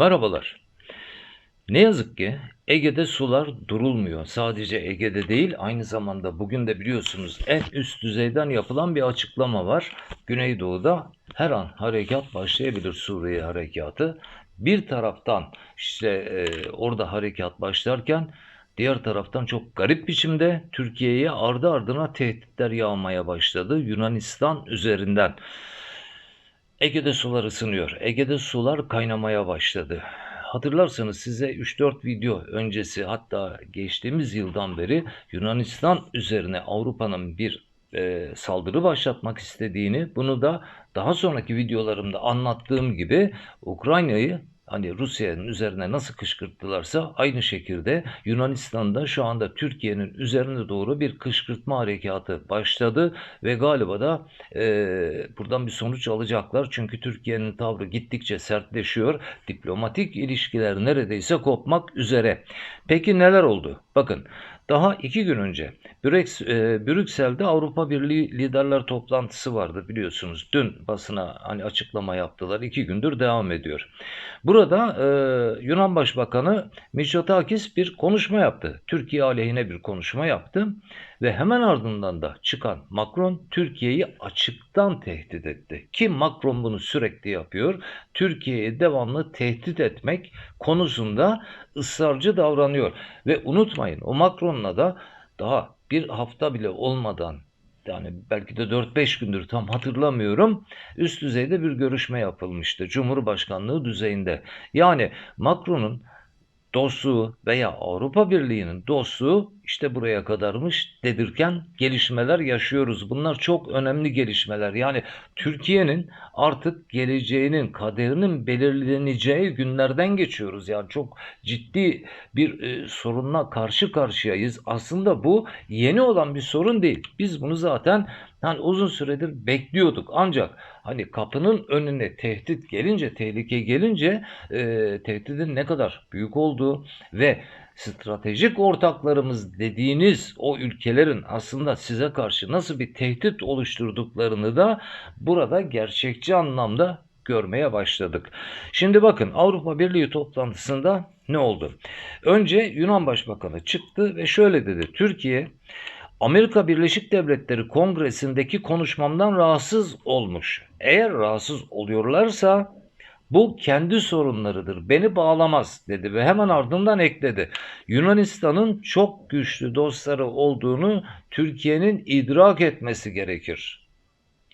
Merhabalar. Ne yazık ki Ege'de sular durulmuyor. Sadece Ege'de değil, aynı zamanda bugün de biliyorsunuz en üst düzeyden yapılan bir açıklama var. Güneydoğu'da her an harekat başlayabilir Suriye harekatı. Bir taraftan işte e, orada harekat başlarken diğer taraftan çok garip biçimde Türkiye'ye ardı ardına tehditler yağmaya başladı Yunanistan üzerinden. Ege'de sular ısınıyor. Ege'de sular kaynamaya başladı. Hatırlarsanız size 3-4 video öncesi hatta geçtiğimiz yıldan beri Yunanistan üzerine Avrupa'nın bir e, saldırı başlatmak istediğini, bunu da daha sonraki videolarımda anlattığım gibi Ukrayna'yı hani Rusya'nın üzerine nasıl kışkırttılarsa aynı şekilde Yunanistan'da şu anda Türkiye'nin üzerine doğru bir kışkırtma harekatı başladı ve galiba da e, buradan bir sonuç alacaklar. Çünkü Türkiye'nin tavrı gittikçe sertleşiyor. Diplomatik ilişkiler neredeyse kopmak üzere. Peki neler oldu? Bakın daha iki gün önce e, Brüksel'de Avrupa Birliği liderler toplantısı vardı biliyorsunuz. Dün basına hani açıklama yaptılar. İki gündür devam ediyor. Burada e, Yunan Başbakanı Mitsotakis bir konuşma yaptı. Türkiye aleyhine bir konuşma yaptı. Ve hemen ardından da çıkan Macron Türkiye'yi açıktan tehdit etti. Ki Macron bunu sürekli yapıyor. Türkiye'yi devamlı tehdit etmek konusunda ısrarcı davranıyor. Ve unutmayın o Macron'la da daha bir hafta bile olmadan yani belki de 4-5 gündür tam hatırlamıyorum üst düzeyde bir görüşme yapılmıştı. Cumhurbaşkanlığı düzeyinde. Yani Macron'un dostluğu veya Avrupa Birliği'nin dostluğu işte buraya kadarmış dedirken gelişmeler yaşıyoruz. Bunlar çok önemli gelişmeler. Yani Türkiye'nin artık geleceğinin, kaderinin belirleneceği günlerden geçiyoruz. Yani çok ciddi bir e, sorunla karşı karşıyayız. Aslında bu yeni olan bir sorun değil. Biz bunu zaten yani uzun süredir bekliyorduk. Ancak hani kapının önüne tehdit gelince, tehlike gelince e, tehditin ne kadar büyük olduğu ve stratejik ortaklarımız dediğiniz o ülkelerin aslında size karşı nasıl bir tehdit oluşturduklarını da burada gerçekçi anlamda görmeye başladık. Şimdi bakın Avrupa Birliği toplantısında ne oldu? Önce Yunan Başbakanı çıktı ve şöyle dedi. Türkiye Amerika Birleşik Devletleri Kongresi'ndeki konuşmamdan rahatsız olmuş. Eğer rahatsız oluyorlarsa bu kendi sorunlarıdır. Beni bağlamaz dedi ve hemen ardından ekledi. Yunanistan'ın çok güçlü dostları olduğunu Türkiye'nin idrak etmesi gerekir.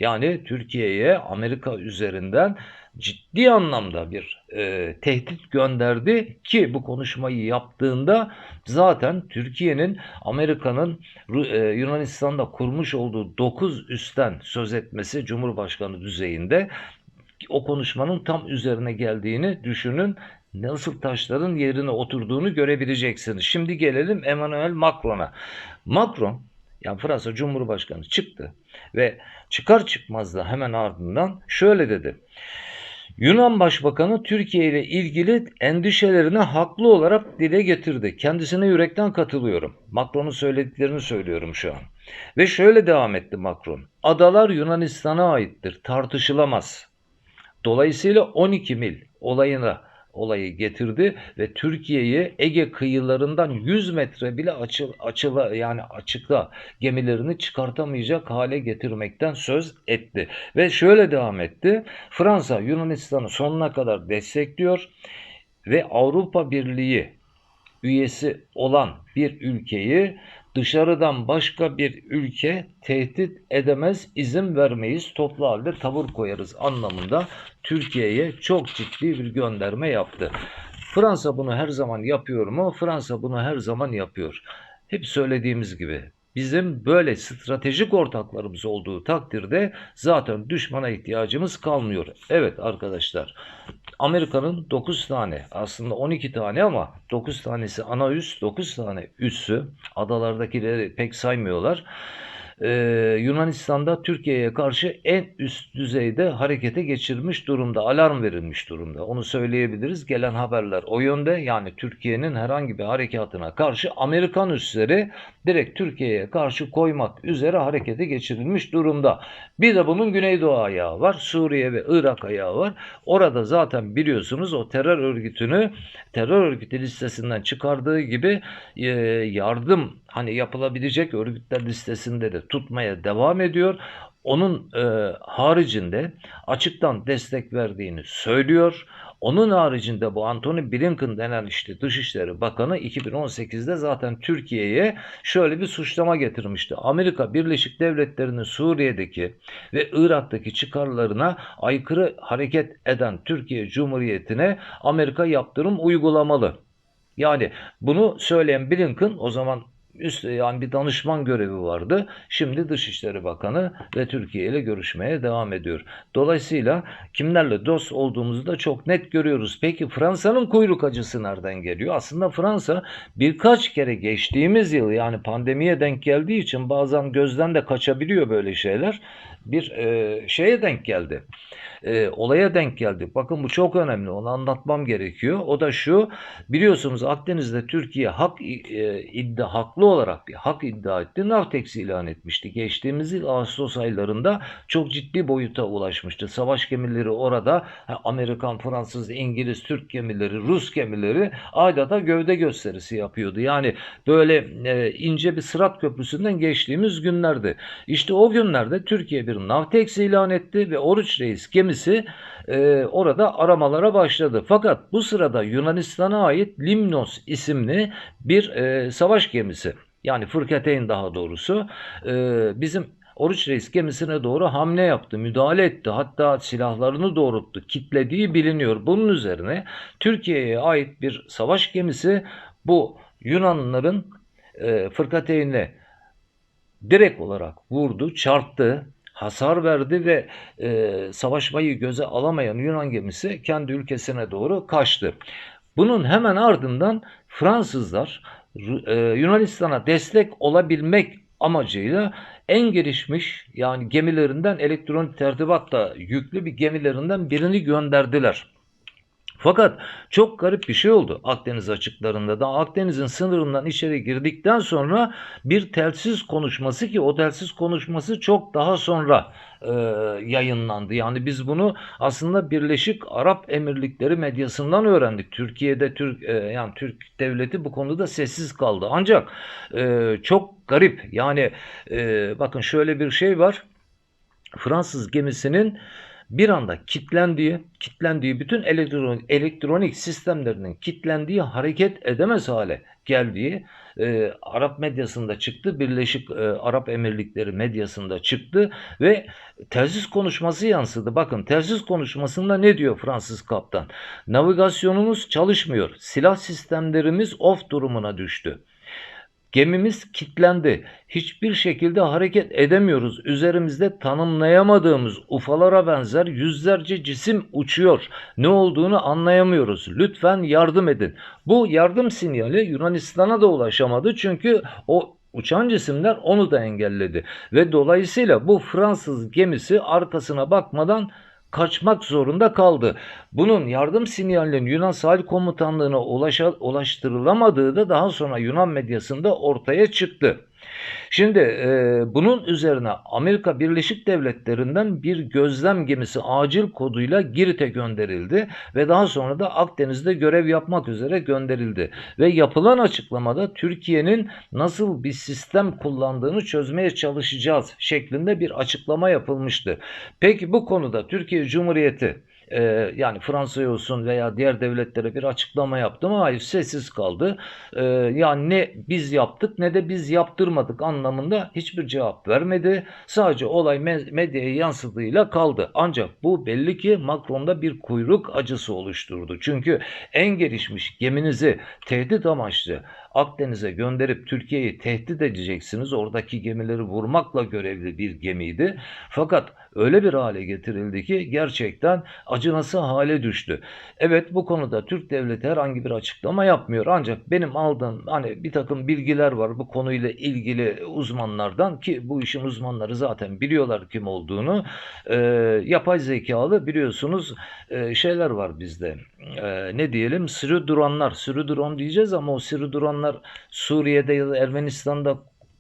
Yani Türkiye'ye Amerika üzerinden ciddi anlamda bir e, tehdit gönderdi ki bu konuşmayı yaptığında zaten Türkiye'nin Amerika'nın e, Yunanistan'da kurmuş olduğu 9 üstten söz etmesi Cumhurbaşkanı düzeyinde o konuşmanın tam üzerine geldiğini düşünün. Nasıl taşların yerine oturduğunu görebileceksiniz. Şimdi gelelim Emmanuel Macron'a. Macron yani Fransa Cumhurbaşkanı çıktı ve çıkar çıkmaz da hemen ardından şöyle dedi. Yunan Başbakanı Türkiye ile ilgili endişelerini haklı olarak dile getirdi. Kendisine yürekten katılıyorum. Macron'un söylediklerini söylüyorum şu an. Ve şöyle devam etti Macron. Adalar Yunanistan'a aittir. Tartışılamaz. Dolayısıyla 12 mil olayına olayı getirdi ve Türkiye'yi Ege kıyılarından 100 metre bile açıl, açıla yani açıkla gemilerini çıkartamayacak hale getirmekten söz etti. Ve şöyle devam etti. Fransa Yunanistan'ı sonuna kadar destekliyor ve Avrupa Birliği üyesi olan bir ülkeyi dışarıdan başka bir ülke tehdit edemez, izin vermeyiz, toplu halde tavır koyarız anlamında Türkiye'ye çok ciddi bir gönderme yaptı. Fransa bunu her zaman yapıyor mu? Fransa bunu her zaman yapıyor. Hep söylediğimiz gibi bizim böyle stratejik ortaklarımız olduğu takdirde zaten düşmana ihtiyacımız kalmıyor. Evet arkadaşlar Amerika'nın 9 tane aslında 12 tane ama 9 tanesi ana üs 9 tane üssü adalardakileri pek saymıyorlar. E, Yunanistan'da Türkiye'ye karşı en üst düzeyde harekete geçirmiş durumda, alarm verilmiş durumda. Onu söyleyebiliriz. Gelen haberler o yönde. Yani Türkiye'nin herhangi bir harekatına karşı Amerikan üsleri direkt Türkiye'ye karşı koymak üzere harekete geçirilmiş durumda. Bir de bunun Güneydoğu ayağı var. Suriye ve Irak ayağı var. Orada zaten biliyorsunuz o terör örgütünü terör örgütü listesinden çıkardığı gibi e, yardım hani yapılabilecek örgütler listesinde de tutmaya devam ediyor. Onun e, haricinde açıktan destek verdiğini söylüyor. Onun haricinde bu Anthony Blinken denen işte Dışişleri Bakanı 2018'de zaten Türkiye'ye şöyle bir suçlama getirmişti. Amerika Birleşik Devletleri'nin Suriye'deki ve Irak'taki çıkarlarına aykırı hareket eden Türkiye Cumhuriyeti'ne Amerika yaptırım uygulamalı. Yani bunu söyleyen Blinken o zaman üst yani bir danışman görevi vardı. Şimdi Dışişleri Bakanı ve Türkiye ile görüşmeye devam ediyor. Dolayısıyla kimlerle dost olduğumuzu da çok net görüyoruz. Peki Fransa'nın kuyruk acısı nereden geliyor? Aslında Fransa birkaç kere geçtiğimiz yıl yani pandemiye denk geldiği için bazen gözden de kaçabiliyor böyle şeyler. Bir e, şeye denk geldi e, olaya denk geldik. Bakın bu çok önemli. Onu anlatmam gerekiyor. O da şu. Biliyorsunuz Akdeniz'de Türkiye hak e, iddia haklı olarak bir hak iddia etti. Navtex ilan etmişti. Geçtiğimiz yıl Ağustos aylarında çok ciddi boyuta ulaşmıştı. Savaş gemileri orada Amerikan, Fransız, İngiliz, Türk gemileri, Rus gemileri adeta gövde gösterisi yapıyordu. Yani böyle e, ince bir sırat köprüsünden geçtiğimiz günlerdi. İşte o günlerde Türkiye bir Navtex ilan etti ve Oruç Reis gemisi e, orada aramalara başladı. Fakat bu sırada Yunanistan'a ait Limnos isimli bir e, savaş gemisi yani Fırkateyn daha doğrusu e, bizim Oruç Reis gemisine doğru hamle yaptı, müdahale etti. Hatta silahlarını doğrulttu, kitlediği biliniyor. Bunun üzerine Türkiye'ye ait bir savaş gemisi bu Yunanlıların e, Fırkateyn'e direkt olarak vurdu, çarptı hasar verdi ve e, savaşmayı göze alamayan Yunan gemisi kendi ülkesine doğru kaçtı. Bunun hemen ardından Fransızlar e, Yunanistan'a destek olabilmek amacıyla en gelişmiş yani gemilerinden elektronik tertibatla yüklü bir gemilerinden birini gönderdiler. Fakat çok garip bir şey oldu Akdeniz açıklarında da Akdeniz'in sınırından içeri girdikten sonra bir telsiz konuşması ki o telsiz konuşması çok daha sonra e, yayınlandı. Yani biz bunu aslında Birleşik Arap Emirlikleri medyasından öğrendik. Türkiye'de Türk e, yani Türk devleti bu konuda sessiz kaldı. Ancak e, çok garip. Yani e, bakın şöyle bir şey var. Fransız gemisinin bir anda kitlendiği, kitlendiği bütün elektronik, elektronik sistemlerinin kitlendiği, hareket edemez hale geldiği e, Arap medyasında çıktı. Birleşik e, Arap Emirlikleri medyasında çıktı ve telsiz konuşması yansıdı. Bakın telsiz konuşmasında ne diyor Fransız kaptan? Navigasyonumuz çalışmıyor. Silah sistemlerimiz off durumuna düştü. Gemimiz kilitlendi. Hiçbir şekilde hareket edemiyoruz. Üzerimizde tanımlayamadığımız ufalara benzer yüzlerce cisim uçuyor. Ne olduğunu anlayamıyoruz. Lütfen yardım edin. Bu yardım sinyali Yunanistan'a da ulaşamadı. Çünkü o uçan cisimler onu da engelledi. Ve dolayısıyla bu Fransız gemisi arkasına bakmadan kaçmak zorunda kaldı. Bunun yardım sinyallerinin Yunan Sahil Komutanlığı'na ulaştırılamadığı da daha sonra Yunan medyasında ortaya çıktı. Şimdi e, bunun üzerine Amerika Birleşik Devletleri'nden bir gözlem gemisi acil koduyla Girit'e gönderildi ve daha sonra da Akdeniz'de görev yapmak üzere gönderildi. Ve yapılan açıklamada Türkiye'nin nasıl bir sistem kullandığını çözmeye çalışacağız şeklinde bir açıklama yapılmıştı. Peki bu konuda Türkiye Cumhuriyeti e, yani Fransa'ya olsun veya diğer devletlere bir açıklama yaptı mı? Hayır sessiz kaldı. E, yani ne biz yaptık ne de biz yaptırmadık anlamında hiçbir cevap vermedi. Sadece olay medyaya yansıdığıyla kaldı. Ancak bu belli ki Macron'da bir kuyruk acısı oluşturdu. Çünkü en gelişmiş geminizi tehdit amaçlı Akdeniz'e gönderip Türkiye'yi tehdit edeceksiniz. Oradaki gemileri vurmakla görevli bir gemiydi. Fakat öyle bir hale getirildi ki gerçekten acınası hale düştü. Evet bu konuda Türk devleti herhangi bir açıklama yapmıyor. Ancak benim aldığım hani bir takım bilgiler var bu konuyla ilgili uzmanlardan ki bu işin uzmanları zaten biliyorlar kim olduğunu. Ee, yapay zekalı biliyorsunuz e, şeyler var bizde. Ee, ne diyelim? Sürü duranlar. Sürü drone diyeceğiz ama o sürü duranlar Suriye'de ya da Ermenistan'da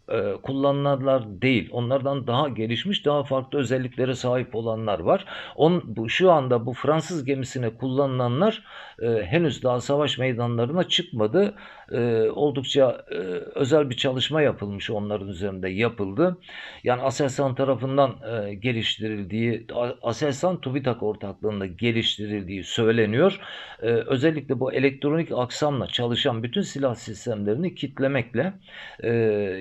e, kullanılanlar değil. Onlardan daha gelişmiş, daha farklı özelliklere sahip olanlar var. On, bu, şu anda bu Fransız gemisine kullanılanlar e, henüz daha savaş meydanlarına çıkmadı. E, oldukça e, özel bir çalışma yapılmış onların üzerinde yapıldı. Yani Aselsan tarafından e, geliştirildiği, Aselsan TÜBİTAK ortaklığında geliştirildiği söyleniyor. E, özellikle bu elektronik aksamla çalışan bütün silah sistemlerini kitlemekle e,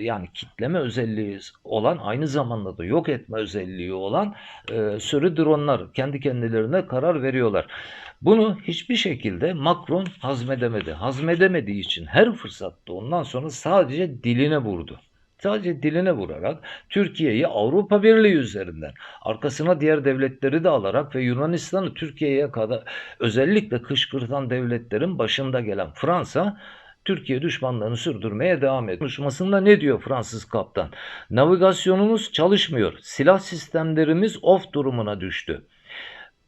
yani kitleme özelliği olan aynı zamanda da yok etme özelliği olan e, sürü dronlar kendi kendilerine karar veriyorlar. Bunu hiçbir şekilde Macron hazmedemedi. Hazmedemediği için her fırsatta ondan sonra sadece diline vurdu. Sadece diline vurarak Türkiye'yi Avrupa Birliği üzerinden arkasına diğer devletleri de alarak ve Yunanistan'ı Türkiye'ye kadar özellikle kışkırtan devletlerin başında gelen Fransa Türkiye düşmanlığını sürdürmeye devam ediyor. Konuşmasında ne diyor Fransız kaptan? Navigasyonumuz çalışmıyor. Silah sistemlerimiz off durumuna düştü.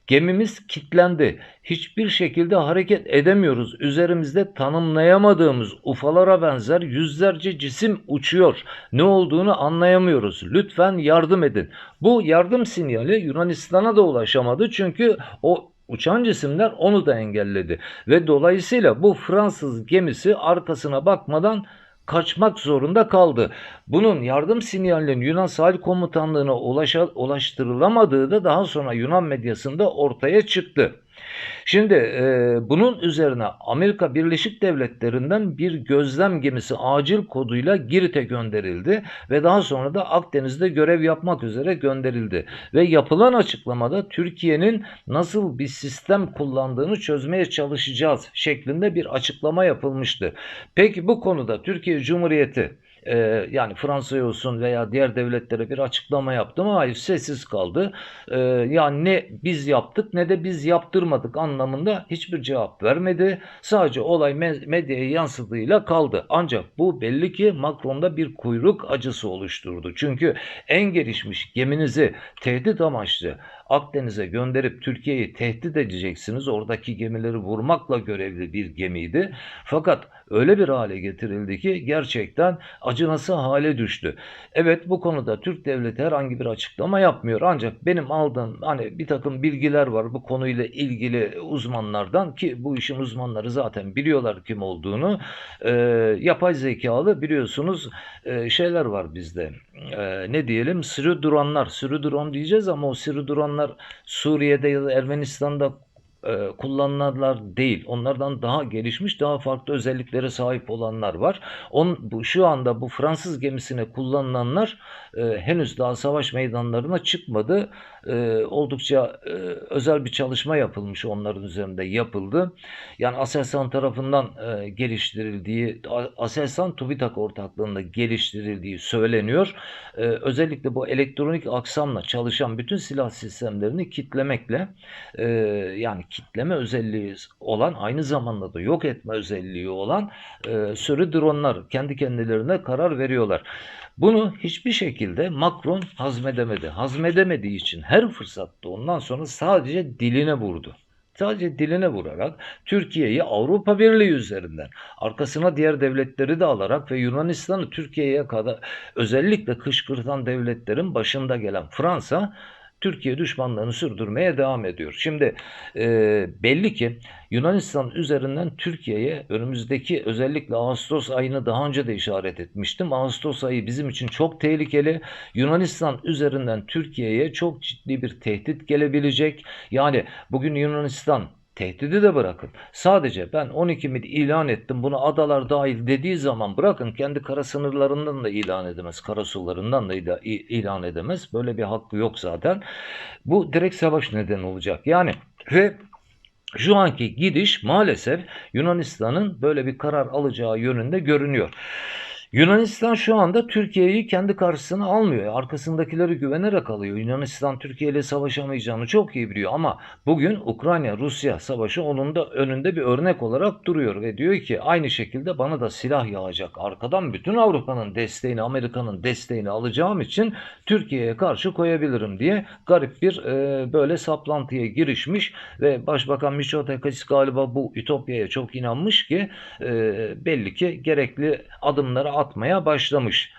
Gemimiz kilitlendi. Hiçbir şekilde hareket edemiyoruz. Üzerimizde tanımlayamadığımız ufalara benzer yüzlerce cisim uçuyor. Ne olduğunu anlayamıyoruz. Lütfen yardım edin. Bu yardım sinyali Yunanistan'a da ulaşamadı. Çünkü o uçan cisimler onu da engelledi. Ve dolayısıyla bu Fransız gemisi arkasına bakmadan kaçmak zorunda kaldı. Bunun yardım sinyalinin Yunan Sahil Komutanlığı'na ulaştırılamadığı da daha sonra Yunan medyasında ortaya çıktı. Şimdi e, bunun üzerine Amerika Birleşik Devletleri'nden bir gözlem gemisi acil koduyla Girit'e gönderildi ve daha sonra da Akdeniz'de görev yapmak üzere gönderildi. Ve yapılan açıklamada Türkiye'nin nasıl bir sistem kullandığını çözmeye çalışacağız şeklinde bir açıklama yapılmıştı. Peki bu konuda Türkiye Cumhuriyeti e, yani Fransa'ya olsun veya diğer devletlere bir açıklama yaptı mı? Hayır sessiz kaldı. E, yani ne biz yaptık ne de biz yaptırmadık anlamında hiçbir cevap vermedi. Sadece olay medyaya yansıdığıyla kaldı. Ancak bu belli ki Macron'da bir kuyruk acısı oluşturdu. Çünkü en gelişmiş geminizi tehdit amaçlı Akdeniz'e gönderip Türkiye'yi tehdit edeceksiniz. Oradaki gemileri vurmakla görevli bir gemiydi. Fakat öyle bir hale getirildi ki gerçekten acınası hale düştü. Evet bu konuda Türk devleti herhangi bir açıklama yapmıyor. Ancak benim aldığım hani bir takım bilgiler var bu konuyla ilgili uzmanlardan ki bu işin uzmanları zaten biliyorlar kim olduğunu. E, yapay zekalı biliyorsunuz e, şeyler var bizde. E, ne diyelim? Sürü duranlar. Sürü drone diyeceğiz ama o sürü duranlar Suriye'de ya da Ermenistan'da e, kullanılanlar değil. Onlardan daha gelişmiş, daha farklı özelliklere sahip olanlar var. On, bu, şu anda bu Fransız gemisine kullanılanlar e, henüz daha savaş meydanlarına çıkmadı. E, oldukça e, özel bir çalışma yapılmış onların üzerinde yapıldı. Yani Aselsan tarafından e, geliştirildiği, Aselsan TÜBİTAK ortaklığında geliştirildiği söyleniyor. E, özellikle bu elektronik aksamla çalışan bütün silah sistemlerini kitlemekle e, yani kitleme özelliği olan aynı zamanda da yok etme özelliği olan e, sürü dronlar kendi kendilerine karar veriyorlar. Bunu hiçbir şekilde Macron hazmedemedi. Hazmedemediği için her fırsatta ondan sonra sadece diline vurdu. Sadece diline vurarak Türkiye'yi Avrupa Birliği üzerinden arkasına diğer devletleri de alarak ve Yunanistan'ı Türkiye'ye kadar özellikle kışkırtan devletlerin başında gelen Fransa Türkiye düşmanlığını sürdürmeye devam ediyor. Şimdi e, belli ki Yunanistan üzerinden Türkiye'ye önümüzdeki özellikle Ağustos ayını daha önce de işaret etmiştim. Ağustos ayı bizim için çok tehlikeli. Yunanistan üzerinden Türkiye'ye çok ciddi bir tehdit gelebilecek. Yani bugün Yunanistan Tehdidi de bırakın. Sadece ben 12 mil ilan ettim buna adalar dahil dediği zaman bırakın kendi kara sınırlarından da ilan edemez. Kara sularından da ilan edemez. Böyle bir hakkı yok zaten. Bu direkt savaş neden olacak. Yani ve Şu anki gidiş maalesef Yunanistan'ın böyle bir karar alacağı yönünde görünüyor. Yunanistan şu anda Türkiye'yi kendi karşısına almıyor. Arkasındakileri güvenerek alıyor. Yunanistan Türkiye ile savaşamayacağını çok iyi biliyor ama bugün Ukrayna-Rusya savaşı onun da önünde bir örnek olarak duruyor ve diyor ki aynı şekilde bana da silah yağacak. Arkadan bütün Avrupa'nın desteğini, Amerika'nın desteğini alacağım için Türkiye'ye karşı koyabilirim diye garip bir e, böyle saplantıya girişmiş ve Başbakan Mitsotakis galiba bu ütopyaya çok inanmış ki e, belli ki gerekli adımları atmaya başlamış.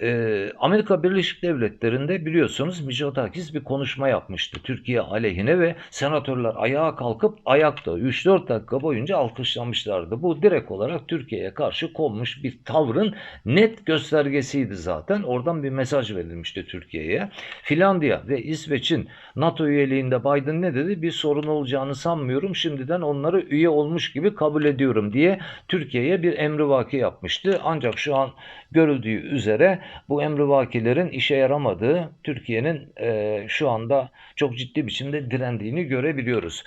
Ee, Amerika Birleşik Devletleri'nde biliyorsunuz Mitsotakis bir konuşma yapmıştı Türkiye aleyhine ve senatörler ayağa kalkıp ayakta 3-4 dakika boyunca alkışlamışlardı. Bu direkt olarak Türkiye'ye karşı konmuş bir tavrın net göstergesiydi zaten. Oradan bir mesaj verilmişti Türkiye'ye. Finlandiya ve İsveç'in NATO üyeliğinde Biden ne dedi? Bir sorun olacağını sanmıyorum. Şimdiden onları üye olmuş gibi kabul ediyorum diye Türkiye'ye bir emrivaki yapmıştı. Ancak şu an görüldüğü üzere bu emrivakilerin işe yaramadığı Türkiye'nin e, şu anda çok ciddi biçimde direndiğini görebiliyoruz.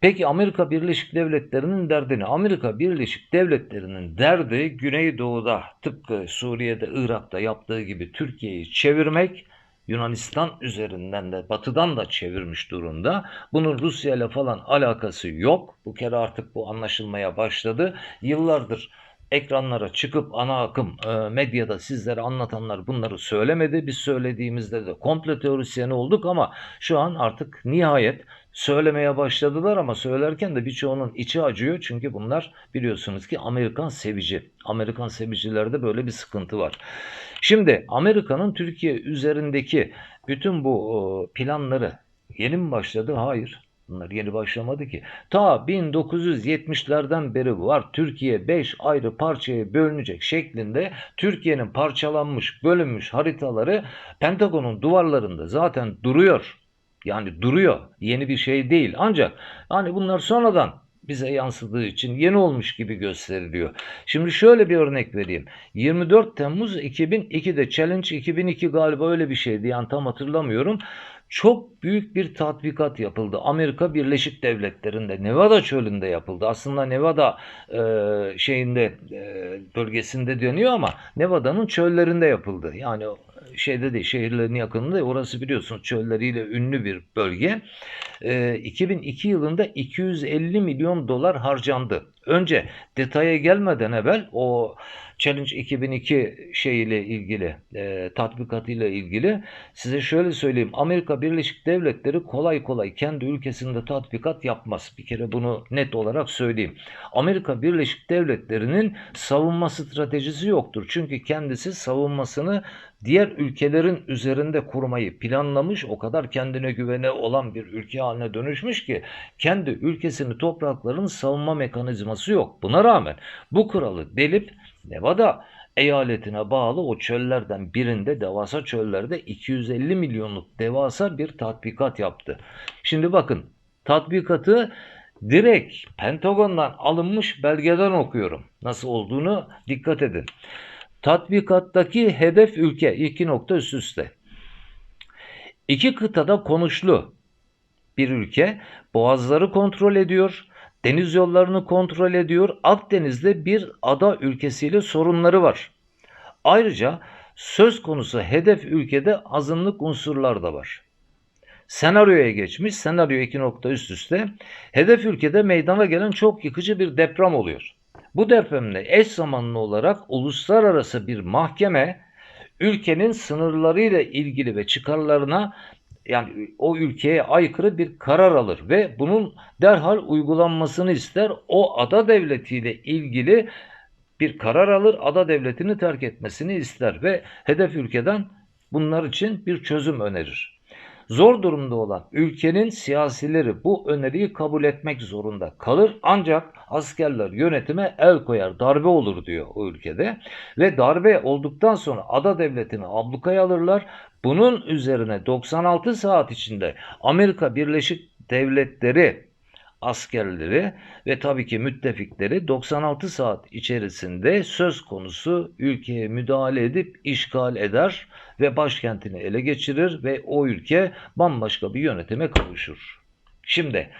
Peki Amerika Birleşik Devletleri'nin derdi ne? Amerika Birleşik Devletleri'nin derdi Güneydoğu'da tıpkı Suriye'de, Irak'ta yaptığı gibi Türkiye'yi çevirmek, Yunanistan üzerinden de batıdan da çevirmiş durumda. Bunun Rusya ile falan alakası yok. Bu kere artık bu anlaşılmaya başladı. Yıllardır ekranlara çıkıp ana akım e, medyada sizlere anlatanlar bunları söylemedi. Biz söylediğimizde de komple teorisyeni olduk ama şu an artık nihayet söylemeye başladılar ama söylerken de birçoğunun içi acıyor. Çünkü bunlar biliyorsunuz ki Amerikan sevici. Amerikan sevicilerde böyle bir sıkıntı var. Şimdi Amerika'nın Türkiye üzerindeki bütün bu planları yeni mi başladı? Hayır. Bunlar yeni başlamadı ki. Ta 1970'lerden beri var. Türkiye 5 ayrı parçaya bölünecek şeklinde Türkiye'nin parçalanmış, bölünmüş haritaları Pentagon'un duvarlarında zaten duruyor. Yani duruyor. Yeni bir şey değil. Ancak hani bunlar sonradan bize yansıdığı için yeni olmuş gibi gösteriliyor. Şimdi şöyle bir örnek vereyim. 24 Temmuz 2002'de Challenge 2002 galiba öyle bir şeydi yani tam hatırlamıyorum çok büyük bir tatbikat yapıldı. Amerika Birleşik Devletleri'nde, Nevada çölünde yapıldı. Aslında Nevada e, şeyinde e, bölgesinde dönüyor ama Nevada'nın çöllerinde yapıldı. Yani şeyde de şehirlerin yakınında orası biliyorsunuz çölleriyle ünlü bir bölge. E, 2002 yılında 250 milyon dolar harcandı. Önce detaya gelmeden evvel o Challenge 2002 şeyiyle ilgili, e, tatbikatıyla ilgili size şöyle söyleyeyim. Amerika Birleşik Devletleri kolay kolay kendi ülkesinde tatbikat yapmaz. Bir kere bunu net olarak söyleyeyim. Amerika Birleşik Devletleri'nin savunma stratejisi yoktur. Çünkü kendisi savunmasını diğer ülkelerin üzerinde kurmayı planlamış, o kadar kendine güvene olan bir ülke haline dönüşmüş ki kendi ülkesini toprakların savunma mekanizması yok. Buna rağmen bu kuralı delip Nevada eyaletine bağlı o çöllerden birinde devasa çöllerde 250 milyonluk devasa bir tatbikat yaptı. Şimdi bakın tatbikatı direkt Pentagon'dan alınmış belgeden okuyorum. Nasıl olduğunu dikkat edin. Tatbikattaki hedef ülke iki nokta üst üste. İki kıtada konuşlu bir ülke boğazları kontrol ediyor, deniz yollarını kontrol ediyor. Akdeniz'de bir ada ülkesiyle sorunları var. Ayrıca söz konusu hedef ülkede azınlık unsurlar da var. Senaryoya geçmiş. Senaryo iki nokta üst üste. Hedef ülkede meydana gelen çok yıkıcı bir deprem oluyor. Bu depremle eş zamanlı olarak uluslararası bir mahkeme ülkenin sınırlarıyla ilgili ve çıkarlarına yani o ülkeye aykırı bir karar alır ve bunun derhal uygulanmasını ister. O ada devletiyle ilgili bir karar alır, ada devletini terk etmesini ister ve hedef ülkeden bunlar için bir çözüm önerir. Zor durumda olan ülkenin siyasileri bu öneriyi kabul etmek zorunda kalır. Ancak askerler yönetime el koyar, darbe olur diyor o ülkede. Ve darbe olduktan sonra ada devletini ablukaya alırlar. Bunun üzerine 96 saat içinde Amerika Birleşik Devletleri askerleri ve tabii ki müttefikleri 96 saat içerisinde söz konusu ülkeye müdahale edip işgal eder ve başkentini ele geçirir ve o ülke bambaşka bir yönetime kavuşur. Şimdi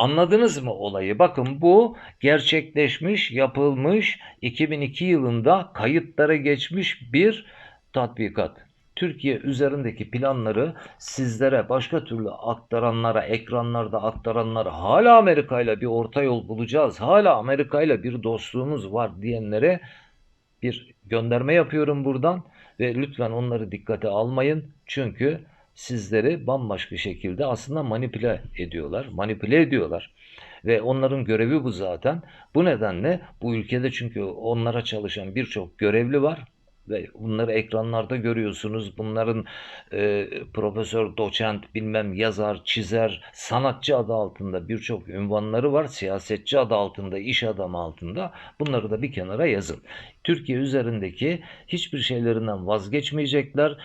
Anladınız mı olayı? Bakın bu gerçekleşmiş, yapılmış 2002 yılında kayıtlara geçmiş bir tatbikat. Türkiye üzerindeki planları sizlere başka türlü aktaranlara, ekranlarda aktaranlara hala Amerika ile bir orta yol bulacağız, hala Amerika ile bir dostluğumuz var diyenlere bir gönderme yapıyorum buradan ve lütfen onları dikkate almayın. Çünkü sizleri bambaşka şekilde aslında manipüle ediyorlar. Manipüle ediyorlar. Ve onların görevi bu zaten. Bu nedenle bu ülkede çünkü onlara çalışan birçok görevli var bunları ekranlarda görüyorsunuz. Bunların e, profesör, doçent, bilmem yazar, çizer, sanatçı adı altında birçok ünvanları var. Siyasetçi adı altında, iş adamı altında. Bunları da bir kenara yazın. Türkiye üzerindeki hiçbir şeylerinden vazgeçmeyecekler.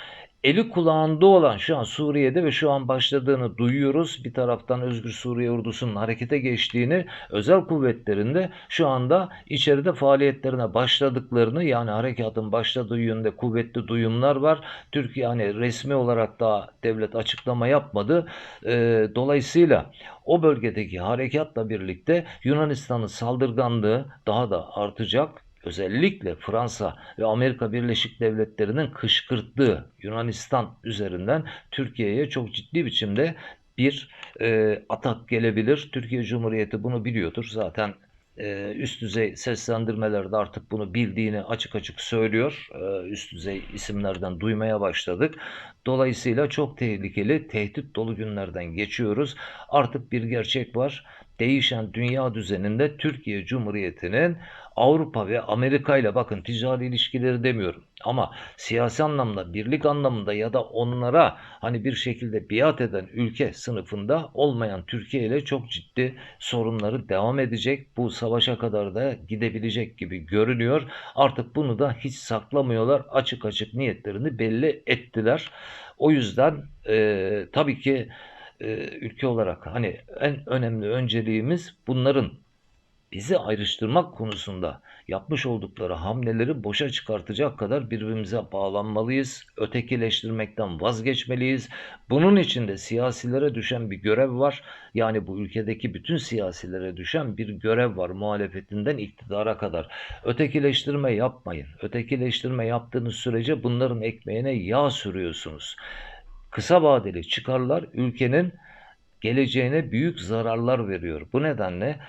Eli kulağında olan şu an Suriye'de ve şu an başladığını duyuyoruz. Bir taraftan Özgür Suriye ordusunun harekete geçtiğini, özel kuvvetlerinde şu anda içeride faaliyetlerine başladıklarını yani harekatın başladığı yönde kuvvetli duyumlar var. Türkiye hani resmi olarak da devlet açıklama yapmadı. Ee, dolayısıyla o bölgedeki harekatla birlikte Yunanistan'ın saldırganlığı daha da artacak özellikle Fransa ve Amerika Birleşik Devletleri'nin kışkırttığı Yunanistan üzerinden Türkiye'ye çok ciddi biçimde bir e, atak gelebilir. Türkiye Cumhuriyeti bunu biliyordur. Zaten e, üst düzey seslendirmelerde artık bunu bildiğini açık açık söylüyor. E, üst düzey isimlerden duymaya başladık. Dolayısıyla çok tehlikeli, tehdit dolu günlerden geçiyoruz. Artık bir gerçek var. Değişen dünya düzeninde Türkiye Cumhuriyeti'nin Avrupa ve Amerika ile bakın ticari ilişkileri demiyorum ama siyasi anlamda, birlik anlamında ya da onlara hani bir şekilde biat eden ülke sınıfında olmayan Türkiye ile çok ciddi sorunları devam edecek. Bu savaşa kadar da gidebilecek gibi görünüyor. Artık bunu da hiç saklamıyorlar. Açık açık niyetlerini belli ettiler. O yüzden e, tabii ki e, ülke olarak hani en önemli önceliğimiz bunların bizi ayrıştırmak konusunda yapmış oldukları hamleleri boşa çıkartacak kadar birbirimize bağlanmalıyız. Ötekileştirmekten vazgeçmeliyiz. Bunun için de siyasilere düşen bir görev var. Yani bu ülkedeki bütün siyasilere düşen bir görev var muhalefetinden iktidara kadar. Ötekileştirme yapmayın. Ötekileştirme yaptığınız sürece bunların ekmeğine yağ sürüyorsunuz. Kısa vadeli çıkarlar ülkenin geleceğine büyük zararlar veriyor. Bu nedenle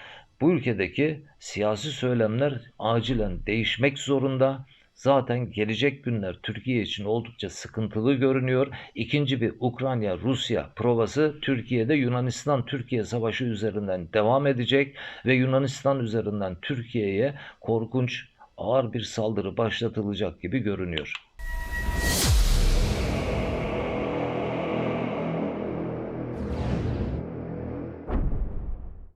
bu ülkedeki siyasi söylemler acilen değişmek zorunda. Zaten gelecek günler Türkiye için oldukça sıkıntılı görünüyor. İkinci bir Ukrayna-Rusya provası Türkiye'de Yunanistan-Türkiye savaşı üzerinden devam edecek ve Yunanistan üzerinden Türkiye'ye korkunç ağır bir saldırı başlatılacak gibi görünüyor.